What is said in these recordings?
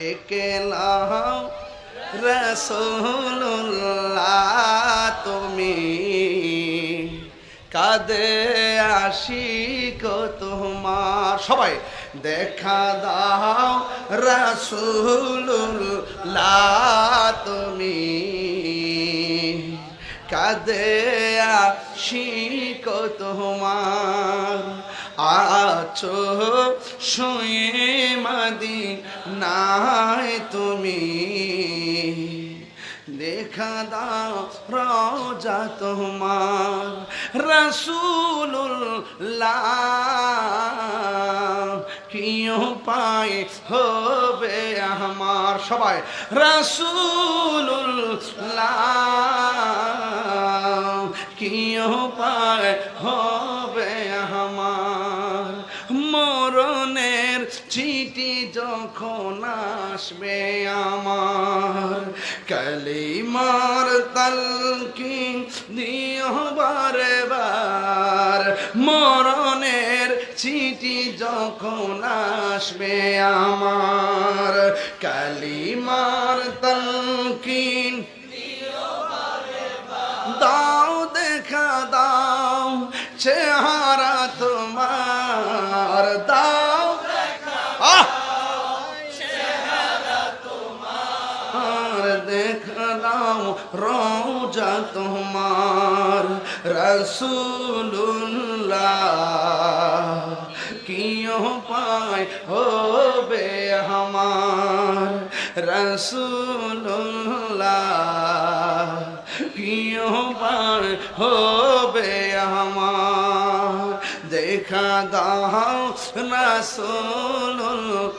কেলাও রসুল্লাহ তুমি কাদে আশিক তোমার। সবাই দেখা দাও রসুল্লাহ তুমি কাদে আশিক তোমার। আছো শুয়ে মাদি নাই তুমি। দেখা দাও রোজা তোমার রসুল্লাহ কি পায় হবে আমার সবাই রসুল্লাহ কি পায় হবে আমার। মরণের চিঠি যখন আসবে আমার, কালিমার তালকি দিও বার মরণের চিঠি যখন আসবে আমার, কালিমার তালকিন চেহারা তোমার দাও। আহ! আর দেখা দাও রোজা তোমার রসুল্লাহ কিয় পায় হবে আমার? রসুল্লাহ পায় হবে আমার। দেখা দাও রসুল্লাহ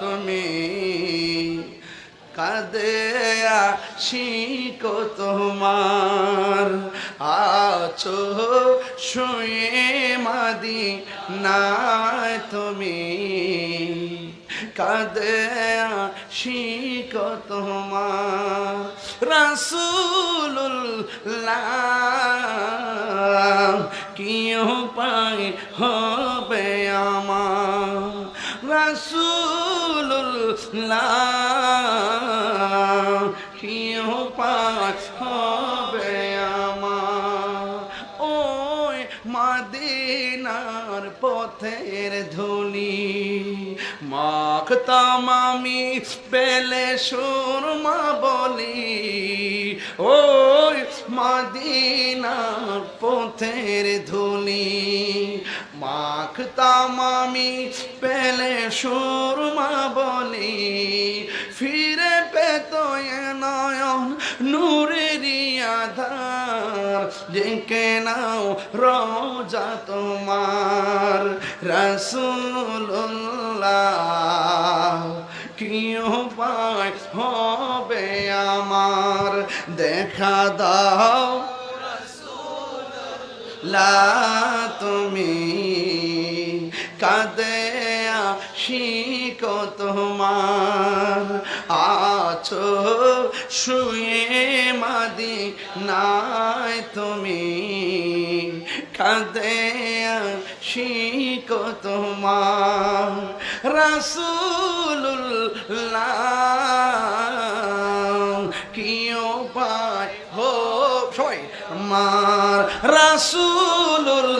তুমি কাদে শিক তোমার। আছো শুয়ে মাদি নাই তুমি। কাদে শিক তোমার রসুল্লাহ কি পাই হবে আমার? রসুল্লাহ মাদিনার পথের ধুলি। মাখতাম আমি পেলে সুরমা বলি। ওই মাদিনার পথের ধুলি। মাখতাম আমি পেলে সুরমা বলি। ফিরে যে নাও রোজা তোমার রসুল্লাহ কি পায় হবে আমার? দেখা দাও। লা তুমি কাদে শিক আছো? শুয়ে মাদি নাই তুমি কাদে শিক তোমার? রাসুল্লাহ কি পায় হো? সবাই, আমার রাসুল্লাহ